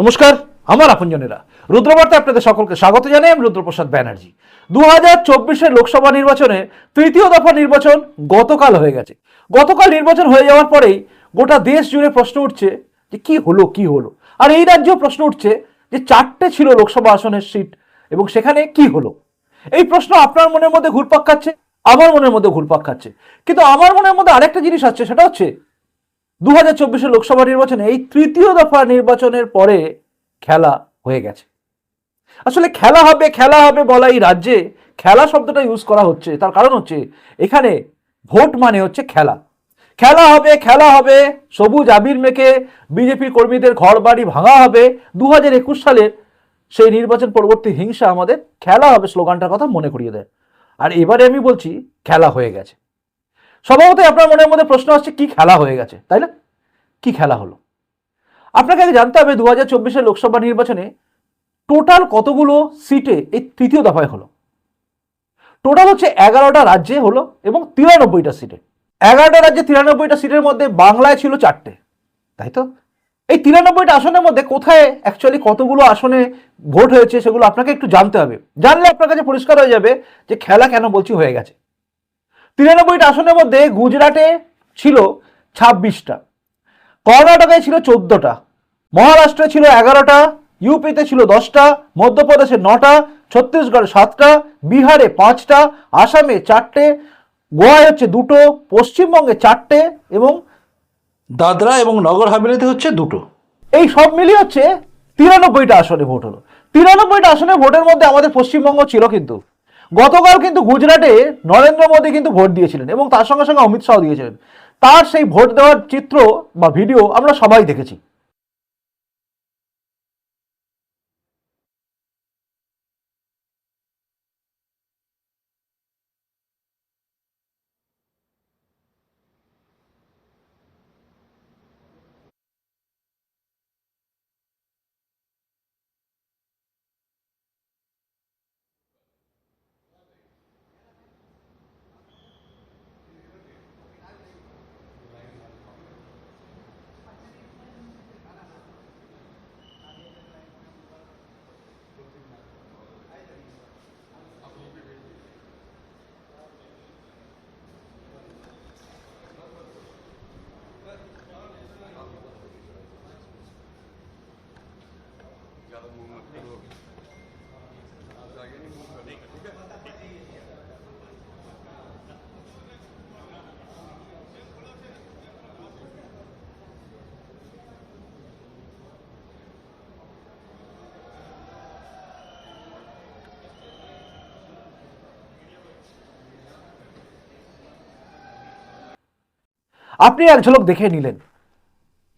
নমস্কার, আমার আপনজনেরা। রুদ্রবার্তা আপনাদের সকলকে স্বাগত জানাই আমি রুদ্রপ্রসাদ ব্যানার্জি। দু হাজার লোকসভা নির্বাচনে তৃতীয় দফা নির্বাচন গতকাল হয়ে গেছে। গতকাল নির্বাচন হয়ে যাওয়ার পরেই গোটা দেশ জুড়ে প্রশ্ন উঠছে যে কি হলো কি হলো? আর এই রাজ্যেও প্রশ্ন উঠছে যে চারটে ছিল লোকসভা আসনের সিট এবং সেখানে কি হলো? এই প্রশ্ন আপনার মনের মধ্যে ঘুরপাক খাচ্ছে, আমার মনের মধ্যে ঘুরপাক খাচ্ছে। কিন্তু আমার মনের মধ্যে আরেকটা জিনিস আছে, সেটা হচ্ছে দু হাজার লোকসভা নির্বাচনে এই তৃতীয় দফা নির্বাচনের পরে খেলা হয়ে গেছে। আসলে খেলা হবে খেলা হবে বলা এই রাজ্যে খেলা শব্দটা ইউজ করা হচ্ছে। তার কারণ হচ্ছে এখানে ভোট মানে হচ্ছে খেলা। খেলা হবে খেলা হবে, সবুজ আবির মেখে বিজেপি কর্মীদের ঘর বাড়ি ভাঙা হবে। দু হাজার একুশ সালের সেই নির্বাচন পরবর্তী হিংসা আমাদের খেলা হবে স্লোগানটার কথা মনে করিয়ে দেয়। আর এবারে আমি বলছি, খেলা হয়ে গেছে। স্বভাবতই আপনার মনের মধ্যে প্রশ্ন আসছে, কি খেলা হয়ে গেছে, তাই না? কি খেলা হলো? আপনাকে আগে জানতে হবে দু হাজার চব্বিশের লোকসভা নির্বাচনে টোটাল কতগুলো সিটে এই তৃতীয় দফায় হলো? টোটাল হচ্ছে এগারোটা রাজ্যে হলো এবং তিরানব্বইটা সিটে। এগারোটা রাজ্যে তিরানব্বইটা সিটের মধ্যে বাংলায় ছিল চারটে, তাই তো? এই তিরানব্বইটা আসনের মধ্যে কোথায় অ্যাকচুয়ালি কতগুলো আসনে ভোট হয়েছে সেগুলো আপনাকে একটু জানতে হবে। জানলে আপনার কাছে পরিষ্কার হয়ে যাবে যে খেলা কেন বলছি হয়ে গেছে। তিরানব্বইটা আসনের মধ্যে গুজরাটে ছিল ছাব্বিশটা কর্ণাটকায় ছিল চোদ্দটা, মহারাষ্ট্রে ছিল এগারোটা, ইউপিতে ছিল দশটা, মধ্যপ্রদেশে নটা, ছত্তিশগড়ে সাতটা, বিহারে পাঁচটা, আসামে চারটে, গোয়ায় হচ্ছে দুটো, পশ্চিমবঙ্গে চারটে এবং দাদরা এবং নগর হাভেলিতে হচ্ছে দুটো। এই সব মিলিয়ে হচ্ছে তিরানব্বইটা আসনে ভোট হলো। তিরানব্বইটা আসনে ভোটের মধ্যে আমাদের পশ্চিমবঙ্গ ছিল কিন্তু। গতকাল কিন্তু গুজরাটে নরেন্দ্র মোদী কিন্তু ভোট দিয়েছিলেন এবং তার সঙ্গে সঙ্গে অমিত শাহ দিয়েছিলেন। তার সেই ভোট দেওয়ার চিত্র বা ভিডিও আমরা সবাই দেখেছি। আপনি এক ঝলক দেখে নিলেন।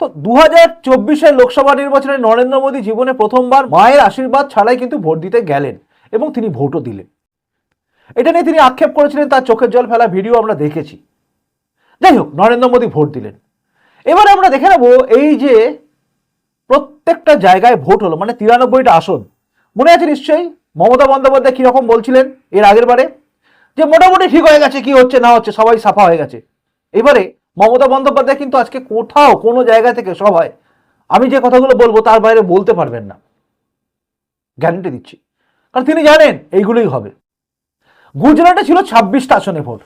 তো দু হাজার চব্বিশের লোকসভা নির্বাচনে নরেন্দ্র মোদী জীবনে প্রথমবার মায়ের আশীর্বাদ ছাড়াই কিন্তু ভোট দিতে গেলেন এবং তিনি ভোটও দিলেন। এটা নিয়ে তিনি আক্ষেপ করেছিলেন, তার চোখের জল ফেলা ভিডিও আমরা দেখেছি। যাই হোক, নরেন্দ্র মোদী ভোট দিলেন। এবার আমরা দেখে নেব এই যে প্রত্যেকটা জায়গায় ভোট হলো মানে তিরানব্বইটা আসন। মনে আছে নিশ্চয়ই? মমতা বন্দ্যোপাধ্যায় কীরকম বলছিলেন এর আগের বারে? যে মোটামুটি ঠিক হয়ে গেছে, কি হচ্ছে না হচ্ছে, সবাই সাফা হয়ে গেছে। এবারে মমতা বন্দ্যোপাধ্যায় কিন্তু আজকে কোথাও কোনো জায়গা থেকে সবাই আমি যে কথাগুলো বলব তার বাইরে বলতে পারবেন না। গ্যারান্টি দিচ্ছি। কারণ তিনি জানেন এইগুলোই হবে। গুজরাটে ছিল ছাব্বিশটা আসনে ভোট।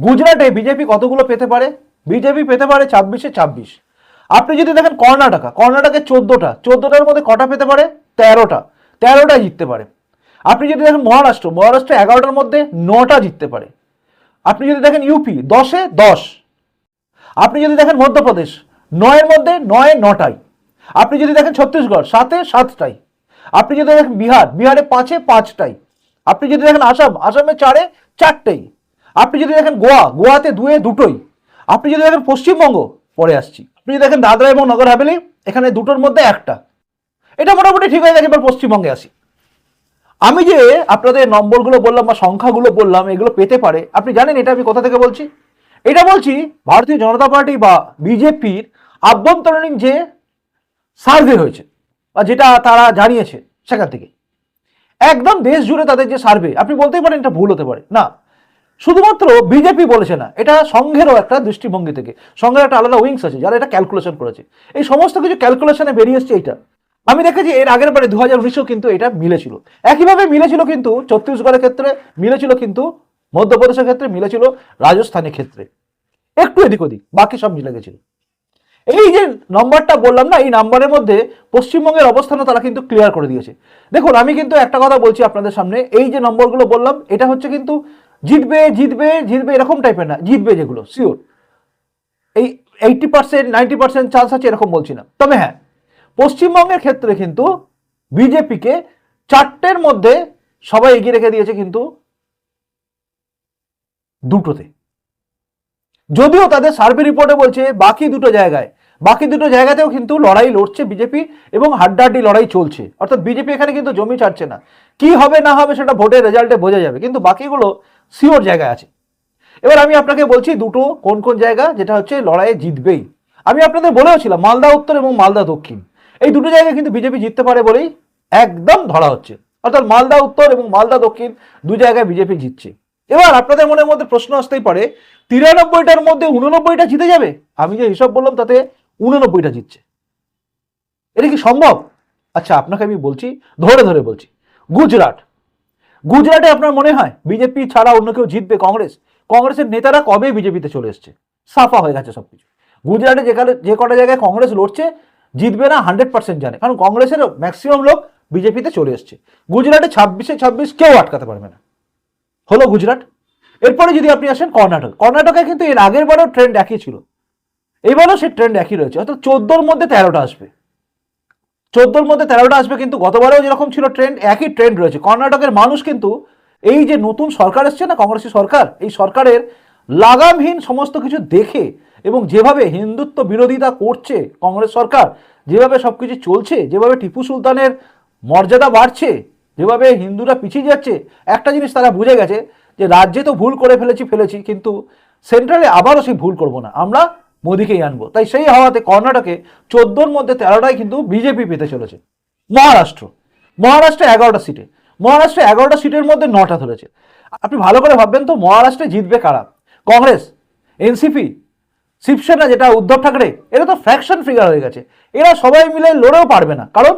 গুজরাটে বিজেপি কতগুলো পেতে পারে? বিজেপি পেতে পারে ছাব্বিশে ছাব্বিশ। আপনি যদি দেখেন কর্ণাটকা, কর্ণাটকে চোদ্দোটা, চোদ্দোটার মধ্যে কটা পেতে পারে? তেরোটা। তেরোটা জিততে পারে। আপনি যদি দেখেন মহারাষ্ট্র মহারাষ্ট্র এগারোটার মধ্যে নটা জিততে পারে। আপনি যদি দেখেন ইউপি, দশে দশ। আপনি যদি দেখেন মধ্যপ্রদেশ, নয়ের মধ্যে নয় নটাই আপনি যদি দেখেন ছত্তিশগড়, সাতে সাতটাই আপনি যদি দেখেন বিহার, বিহারে পাঁচে পাঁচটাই আপনি যদি দেখেন আসাম, আসামে চারে চারটেই আপনি যদি দেখেন গোয়া, গোয়াতে দুয়ে দুটোই আপনি যদি দেখেন পশ্চিমবঙ্গ, পরে আসছি। আপনি যদি দেখেন দাদরা এবং নগর হাভেলি, এখানে দুটোর মধ্যে একটা। এটা মোটামুটি ঠিক হয়ে গেছে, এবার পশ্চিমবঙ্গে আসি। আমি যে আপনাদের নম্বরগুলো বললাম বা সংখ্যাগুলো বললাম, এগুলো পেতে পারে, আপনি জানেন এটা আমি কোথা থেকে বলছি? এটা বলছি ভারতীয় জনতা পার্টি বা বিজেপির আভ্যন্তরীণ যে সার্ভে হয়েছে বা যেটা তারা জানিয়েছে সেখান থেকে। একদম দেশ জুড়ে তাদের যে সার্ভে, আপনি বলতেই পারেন এটা ভুল হতে পারে। না, শুধুমাত্র বিজেপি বলেছে না, এটা সংঘেরও একটা দৃষ্টিভঙ্গি থেকে, সংঘের একটা আলাদা উইংস আছে যারা এটা ক্যালকুলেশন করেছে। এই সমস্ত কিছু ক্যালকুলেশনে বেরিয়ে এসছে এটা আমি দেখেছি এর আগের বারে দু হাজার কিন্তু এটা মিলেছিল। একইভাবে মিলেছিল কিন্তু ছত্তিশগড়ের ক্ষেত্রে, মিলেছিল কিন্তু মধ্যপ্রদেশের ক্ষেত্রে মিলেছিল রাজস্থানের ক্ষেত্রে। একটু এদিক ওদিক, বাকি সব মিলে গেছিল। এই যে নম্বরটা বললাম না, এই নাম্বারের মধ্যে পশ্চিমবঙ্গের অবস্থানও তারা কিন্তু ক্লিয়ার করে দিয়েছে। দেখুন, আমি কিন্তু একটা কথা বলছি আপনাদের সামনে, এই যে নম্বরগুলো বললাম, এটা হচ্ছে কিন্তু জিতবে জিতবে জিতবে এরকম টাইপের না, জিতবে যেগুলো শিওর এই eighty percent ninety percent chance আছে, এরকম বলছি না। তবে হ্যাঁ পশ্চিমবঙ্গের ক্ষেত্রে কিন্তু বিজেপিকে চারটের মধ্যে সবাই এগিয়ে রেখে দিয়েছে কিন্তু দুটোতে। যদিও তাদের সার্ভে রিপোর্টে বলছে বাকি দুটো জায়গায়, বাকি দুটো জায়গাতেও কিন্তু লড়াই লড়ছে বিজেপি এবং হাড্ডাহাড্ডি লড়াই চলছে। অর্থাৎ বিজেপি এখানে কিন্তু জমি ছাড়ছে না। কি হবে না হবে সেটা ভোটের রেজাল্টে বোঝা যাবে, কিন্তু বাকিগুলো সিওর জায়গায় আছে। এবার আমি আপনাকে বলছি দুটো কোন কোন জায়গা যেটা হচ্ছে লড়াইয়ে জিতবেই। আমি আপনাদের বলেওছিলাম মালদা উত্তর এবং মালদা দক্ষিণ। এই দুটো জায়গায় কিন্তু বিজেপি জিততে পারে বলেই একদম ধরা হচ্ছে। অর্থাৎ মালদা উত্তর এবং মালদা দক্ষিণ দু জায়গায় বিজেপি জিতছে। এবার আপনাদের মনের মধ্যে প্রশ্ন আসতেই পারে, তিরানব্বইটার মধ্যে উননব্বইটা জিতে যাবে? আমি যে হিসাব বললাম তাতে উননব্বইটা জিতছে। এটা কি সম্ভব? আচ্ছা আপনাকে আমি বলছি, ধরে ধরে বলছি, গুজরাট। গুজরাটে আপনার মনে হয় বিজেপি ছাড়া অন্য কেউ জিতবে কংগ্রেস? কংগ্রেসের নেতারা কবে বিজেপিতে চলে এসছে? সাফা হয়ে গেছে সবকিছু। গুজরাটে যেখানে যে কটা জায়গায় কংগ্রেস লড়ছে, জিতবে না হান্ড্রেড পার্সেন্ট জানে। কারণ কংগ্রেসের ম্যাক্সিমাম লোক বিজেপিতে চলে এসছে। গুজরাটে ছাব্বিশে ছাব্বিশ কেউ আটকাতে পারবে না। হলো গুজরাট। এরপরে যদি আপনি আসেন কর্ণাটক। কর্ণাটকে কিন্তু এর আগের বারও ট্রেন্ড একই ছিল। এবারও সে ট্রেন্ড একই রয়েছে। অর্থাৎ চোদ্দোর মধ্যে তেরোটা আসবে। চোদ্দোর মধ্যে তেরোটা আসবে কিন্তু গতবারেও যেরকম ছিল ট্রেন্ড একই ট্রেন্ড রয়েছে। কর্ণাটকের মানুষ কিন্তু এই যে নতুন সরকার এসছে না কংগ্রেসের সরকার, এই সরকারের লাগামহীন সমস্ত কিছু দেখে এবং যেভাবে হিন্দুত্ব বিরোধিতা করছে কংগ্রেস সরকার, যেভাবে সব কিছু চলছে, যেভাবে টিপু সুলতানের মর্যাদা বাড়ছে যেভাবে হিন্দুরা পিছিয়ে যাচ্ছে, একটা জিনিস তারা বুঝে গেছে যে রাজ্যে তো ভুল করে ফেলেছি ফেলেছি, কিন্তু সেন্ট্রালে আবারও সেই ভুল করব না। আমরা মোদিকেই আনব। তাই সেই হাওয়াতে কর্ণাটকে চোদ্দোর মধ্যে তেরোটাই কিন্তু বিজেপি পেতে চলেছে। মহারাষ্ট্র। মহারাষ্ট্রে এগারোটা সিটে। মহারাষ্ট্রে এগারোটা সিটের মধ্যে নটা ধরেছে। আপনি ভালো করে ভাববেন তো, মহারাষ্ট্রে জিতবে কারা? কংগ্রেস এনসিপি শিবসেনা যেটা, উদ্ধব ঠাকরে, এরা তো ফ্র্যাকশন ফিগার হয়ে গেছে। এরা সবাই মিলে লড়েও পারবে না। কারণ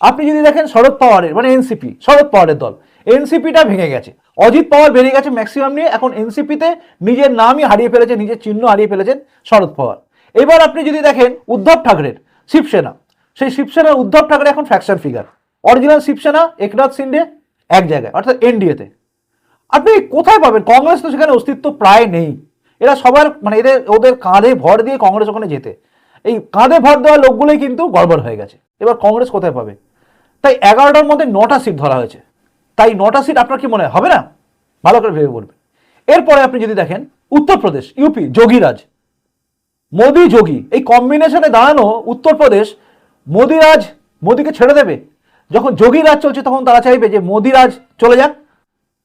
আপনি যদি দেখেন শরদ পাওয়ারের মানে এনসিপি শরদ পাওয়ারের দল এনসিপিটা ভেঙে গেছে। অজিত পাওয়ার বেরিয়ে গেছে ম্যাক্সিমাম নিয়ে, এখন এনসিপিতে নিজের নামই হারিয়ে ফেলেছে নিজের চিহ্ন হারিয়ে ফেলেছেন শরদ পাওয়ার। এবার আপনি যদি দেখেন উদ্ধব ঠাকরের, শিবসেনা, সেই শিবসেনার উদ্ধব ঠাকরে এখন fraction figure original Shivsena, Eknath Shinde এক জায়গায়, অর্থাৎ এনডিএতে আপনি কোথায় পাবেন? কংগ্রেস তো সেখানে অস্তিত্ব প্রায় নেই। এরা সবার মানে এদের, ওদের কাঁধে ভর দিয়ে কংগ্রেস ওখানে যেতে। এই কাঁধে ভর দেওয়া লোকগুলোই কিন্তু গড়বড় হয়ে গেছে। এবার কংগ্রেস কোথায় পাবে? তাই এগারোটার মধ্যে নটা সিট ধরা হয়েছে। তাই নটা সিট আপনার কি মনে হবে না? ভালো করে ভেবে বলবেন। এরপরে আপনি যদি দেখেন, উত্তরপ্রদেশ, ইউপি, যোগীরাজ। মোদি, যোগী। এই কম্বিনেশনে দাঁড়ানো উত্তরপ্রদেশ, মোদিরাজ, মোদিকে ছেড়ে দেবে। যখন যোগী রাজ চলছে, তখন তারা চাইবে যে মোদিরাজ চলে যাক।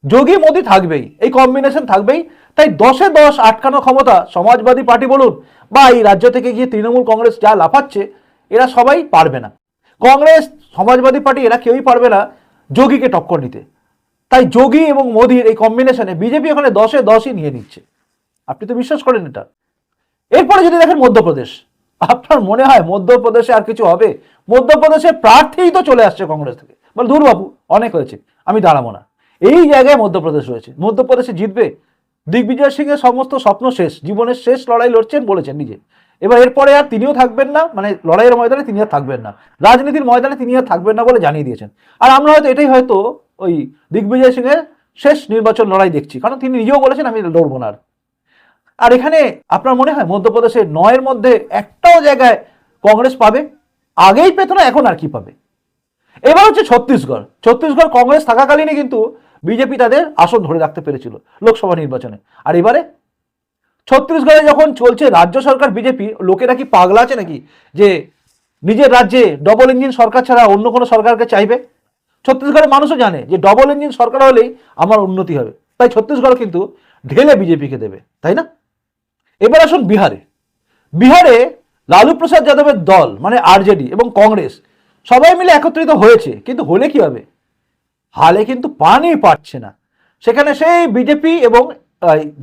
যোগী, মোদি থাকবেই। এই কম্বিনেশন থাকবেই। তাই দশে দশ আটকানো ক্ষমতা সমাজবাদী পার্টি বলুন, বা এই রাজ্য থেকে গিয়ে তৃণমূল কংগ্রেস যা লাফাচ্ছে, এরা সবাই পারবে না। কংগ্রেস, সমাজবাদী পার্টি এরা কেউই পারবে না যোগীকে টক্কর নিতে তাই যোগী এবং মোদির এই কম্বিনেশনে বিজেপি ওখানে দশে দশই নিয়ে নিচ্ছে। আপনি তো বিশ্বাস করেন এটা। এরপরে যদি দেখেন মধ্যপ্রদেশ, আপনার মনে হয় মধ্যপ্রদেশে আর কিছু হবে? মধ্যপ্রদেশে প্রার্থীই তো চলে আসছে কংগ্রেস থেকে। বলে দূর বাবু অনেক হয়েছে, আমি দাঁড়াবো না। এই জায়গায় মধ্যপ্রদেশ রয়েছে। মধ্যপ্রদেশে জিতবে। দিগ্বিজয় সিং এর সমস্ত স্বপ্ন শেষ, জীবনের শেষ লড়াই লড়ছেন বলেছেন নিজে। এবার এরপরে আর তিনিও থাকবেন না মানে লড়াইয়ের ময়দানে তিনি আর থাকবেন না। রাজনীতির ময়দানে তিনি আর থাকবেন না বলে জানিয়ে দিয়েছেন। আর আমরা হয়তো এটাই হয়তো ওই দিগ্বিজয় সিং এর শেষ নির্বাচন লড়াই দেখছি, কারণ তিনি নিজেও বলেছেন, আমি লড়বো না আর। আর এখানে আপনার মনে হয় মধ্যপ্রদেশে নয়ের মধ্যে একটাও জায়গায় কংগ্রেস পাবে? আগেই পেত না, এখন আর কি পাবে? এবার হচ্ছে ছত্তিশগড়। ছত্তিশগড় কংগ্রেস থাকাকালীনই কিন্তু বিজেপি তাদের আসন ধরে রাখতে পেরেছিল লোকসভা নির্বাচনে। আর এবারে ছত্তিশগড়ে যখন চলছে রাজ্য সরকার, বিজেপি, লোকেরা কি পাগলা আছে নাকি? যে নিজের রাজ্যে ডবল ইঞ্জিন সরকার ছাড়া অন্য কোনো সরকারকে চাইবে? ছত্তিশগড়ের মানুষও জানে যে ডবল ইঞ্জিন সরকার হলেই আমার উন্নতি হবে। তাই ছত্তিশগড় কিন্তু ঢেলে বিজেপিকে দেবে, তাই না? এবার আসুন বিহারে। বিহারে লালু প্রসাদ যাদবের দল মানে আরজেডি এবং কংগ্রেস, সবাই মিলে একত্রিত হয়েছে, কিন্তু হলে কি হবে হালে কিন্তু পানি পাচ্ছে না। সেখানে সেই বিজেপি এবং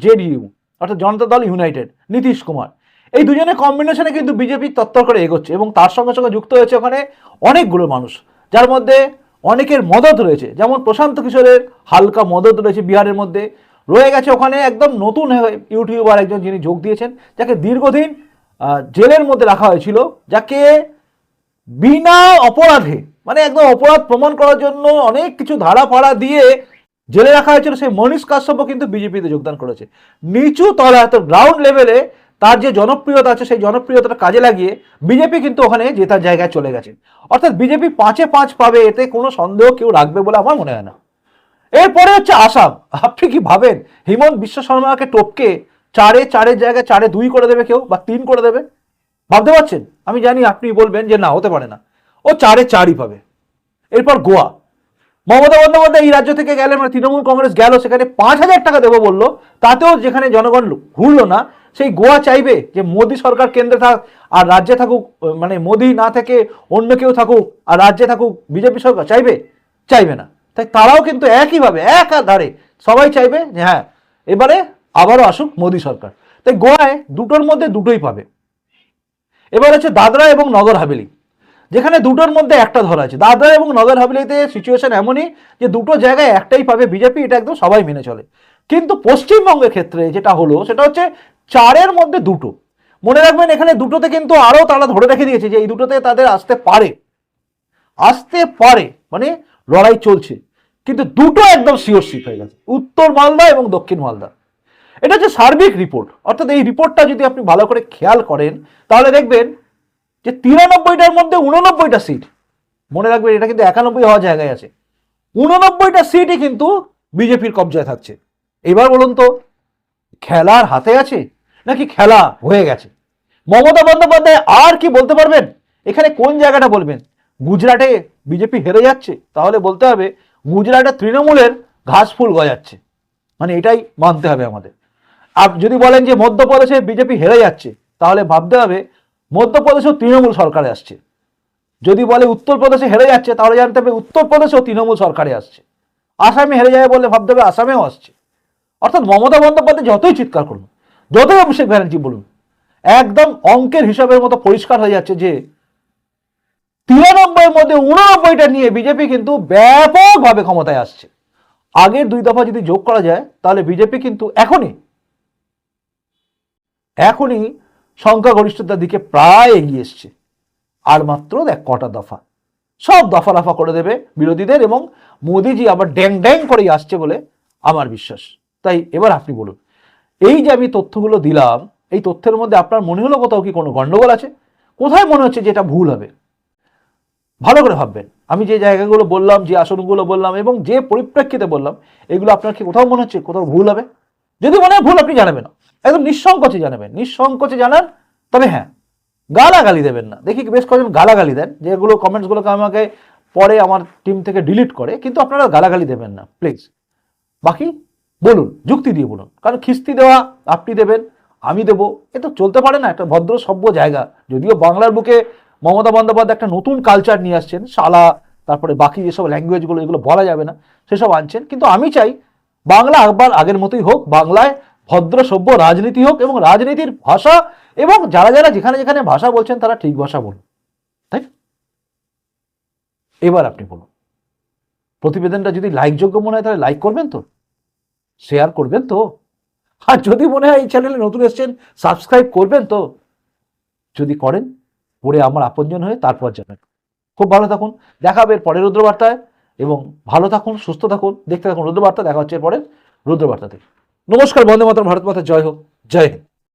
জেডিইউ অর্থাৎ জনতা দল ইউনাইটেড, নীতিশ কুমার। এই দুজনের কম্বিনেশনে কিন্তু বিজেপি তত্তর করে এগোচ্ছে এবং তার সঙ্গে সঙ্গে যুক্ত হয়েছে ওখানে অনেকগুলো মানুষ। যার মধ্যে অনেকের মদত রয়েছে। যেমন প্রশান্ত কিশোরের হালকা মদত রয়েছে বিহারের মধ্যে। রয়ে গেছে ওখানে একদম নতুন ইউটিউবার একজন যিনি যোগ দিয়েছেন, যাকে দীর্ঘদিন জেলের মধ্যে রাখা হয়েছিল, যাকে বিনা অপরাধে মানে একদম অপরাধ প্রমাণ করার জন্য অনেক কিছু ধারা ফাড়া দিয়ে জেলে রাখা হয়েছিল, সেই মনীষ কাশ্যপ কিন্তু বিজেপিতে যোগদান করেছে। নিচু তলা এত গ্রাউন্ড লেভেলে তার যে জনপ্রিয়তা আছে, সেই জনপ্রিয়তাটা কাজে লাগিয়ে বিজেপি কিন্তু ওখানে জেতার জায়গায় চলে গেছে। অর্থাৎ বিজেপি পাঁচে পাঁচ পাবে, এতে কোনো সন্দেহ কেউ রাখবে বলে আমার মনে হয় না। এরপরে হচ্ছে আসাম। আপনি কি ভাবেন? হিমন্ত বিশ্ব শর্মাকে টপকে চারে চারের জায়গায় চারে দুই করে দেবে কেউ বা তিন করে দেবে? ভাবতে পারছেন? আমি জানি আপনি বলবেন যে না, হতে পারে না। ও চারে চারই পাবে। এরপর গোয়া। মমতা বন্দ্যোপাধ্যায় এই রাজ্য থেকে গেলে মানে তৃণমূল কংগ্রেস গেল, সেখানে পাঁচ হাজার টাকা দেবো বলল। তাতেও যেখানে জনগণ ঘুরলো না, সেই গোয়া চাইবে যে মোদী সরকার কেন্দ্রে থাক আর রাজ্যে থাকুক মানে মোদি না থেকে অন্য কেউ থাকুক আর রাজ্যে থাকুক, বিজেপি সরকার চাইবে? চাইবে না। তাই তারাও কিন্তু একইভাবে এক ধারে সবাই চাইবে যে হ্যাঁ এবারে আবারও আসুক মোদী সরকার। তাই গোয়ায় দুটোর মধ্যে দুটোই পাবে। এবার হচ্ছে দাদরা এবং নগর হাভেলি। যেখানে দুটোর মধ্যে একটা ধরা আছে। দাদরা এবং নগর হাভেলিতে সিচুয়েশন এমনই যে দুটো জায়গায় একটাই পাবে বিজেপি এটা একদম সবাই মেনে চলে। কিন্তু পশ্চিমবঙ্গের ক্ষেত্রে যেটা হলো, সেটা হচ্ছে চারের মধ্যে দুটো। মনে রাখবেন, এখানে দুটোতে কিন্তু আরও তারা ধরে রেখে দিয়েছে যে এই দুটোতে তাদের আসতে পারে। আসতে পারে মানে লড়াই চলছে। কিন্তু দুটো একদম শিওর শিট হয়ে গেছে। উত্তর মালদা এবং দক্ষিণ মালদা। এটা হচ্ছে সার্বিক রিপোর্ট অর্থাৎ এই রিপোর্টটা যদি আপনি ভালো করে খেয়াল করেন, তাহলে দেখবেন যে তিরানব্বইটার মধ্যে উননব্বইটা সিট মনে রাখবেন এটা কিন্তু একানব্বই হওয়ার জায়গায় আছে। উননব্বইটা সিটই কিন্তু বিজেপির কবজায় থাকছে। এবার বলুন তো, খেলার হাতে আছে নাকি খেলা হয়ে গেছে? মমতা বন্দ্যোপাধ্যায় আর কি বলতে পারবেন? এখানে কোন জায়গাটা বলবেন? গুজরাটে বিজেপি হেরে যাচ্ছে, তাহলে বলতে হবে গুজরাটে তৃণমূলের ঘাস ফুল গজাচ্ছে। মানে এটাই মানতে হবে আমাদের। আর যদি বলেন যে মধ্যপ্রদেশে বিজেপি হেরে যাচ্ছে, তাহলে ভাবতে হবে মধ্যপ্রদেশেও তৃণমূল সরকারে আসছে। যদি বলে উত্তরপ্রদেশে হেরে যাচ্ছে, তাহলে জানতে হবে উত্তরপ্রদেশেও তৃণমূল সরকারে আসছে। আসামে হেরে যাবে বলে ভাবতে হবে আসামেও আসছে। অর্থাৎ মমতা বন্দ্যোপাধ্যায় যতই চিৎকার করুন, যতই অভিষেক ব্যানার্জি বলুন, একদম অঙ্কের হিসাবের মতো পরিষ্কার হয়ে যাচ্ছে যে তিরানব্বইয়ের মধ্যে উননব্বইটা নিয়ে বিজেপি কিন্তু ব্যাপকভাবে ক্ষমতায় আসছে। আগের দুই দফা যদি যোগ করা যায়, তাহলে বিজেপি কিন্তু এখনই এখনই সংখ্যাগরিষ্ঠতার দিকে প্রায় এগিয়ে এসছে। আর মাত্র দেখ কটা দফা। সব দফা রফা করে দেবে বিরোধীদের এবং মোদিজি আবার ড্যাং ড্যাং করেই আসছে বলে আমার বিশ্বাস। তাই এবার আপনি বলুন, এই যে আমি তথ্যগুলো দিলাম, এই তথ্যের মধ্যে আপনার মনে হলো কোথাও কি কোনো গণ্ডগোল আছে? কোথায় মনে হচ্ছে যে এটা ভুল হবে? ভালো করে ভাববেন। আমি যে জায়গাগুলো বললাম, যে আসনগুলো বললাম এবং যে পরিপ্রেক্ষিতে বললাম, এগুলো আপনার কি কোথাও মনে হচ্ছে কোথাও ভুল হবে? যদি মনে হয় ভুল, আপনি জানাবেন। একদম নিঃসংকোচে জানাবেন, নিঃসংকোচে জানান, তবে হ্যাঁ গালাগালি দেবেন না। দেখি বেশ কয়েকজন গালাগালি দেন, যেগুলো কমেন্টসগুলোকে আমাকে পরে আমার টিম থেকে ডিলিট করে, কিন্তু আপনারা গালাগালি দেবেন না প্লিজ বাকি, বলুন, যুক্তি দিয়ে বলুন, কারণ খিস্তি দেওয়া আপনি দেবেন, আমি দেবো, এ তো চলতে পারে না, একটা ভদ্র সভ্য জায়গা। যদিও বাংলার বুকে মমতা বন্দ্যোপাধ্যায় একটা নতুন কালচার নিয়ে আসছেন, শালা, তারপরে বাকি যেসব ল্যাঙ্গুয়েজগুলো এগুলো বলা যাবে না, সেসব আনছেন, কিন্তু আমি চাই বাংলা আবার আগের মতোই হোক, বাংলায় ভদ্র, সভ্য, রাজনীতি হোক এবং রাজনীতির ভাষা এবং যারা যারা যেখানে যেখানে ভাষা বলছেন তারা ঠিক ভাষা বলুন, তাই এবার আপনি বলুন, প্রতিবেদনটা যদি লাইকযোগ্য মনে হয় তাহলে লাইক করবেন তো শেয়ার করবেন তো, আর যদি মনে হয় এই চ্যানেলে নতুন এসছেন সাবস্ক্রাইব করবেন তো, যদি করেন পরে আমার আপনজন হয়ে তারপর যাবেন। খুব ভালো থাকুন, দেখা হবে এর পরের রুদ্রবার্তায়, এবং ভালো থাকুন, সুস্থ থাকুন, দেখতে থাকুন রুদ্রবার্তা, দেখা হচ্ছে এর পরে রুদ্রবার্তাতে। নমস্কার বন্দে মাতর ভারত মাতা জয় হোক জয় হিন্দ।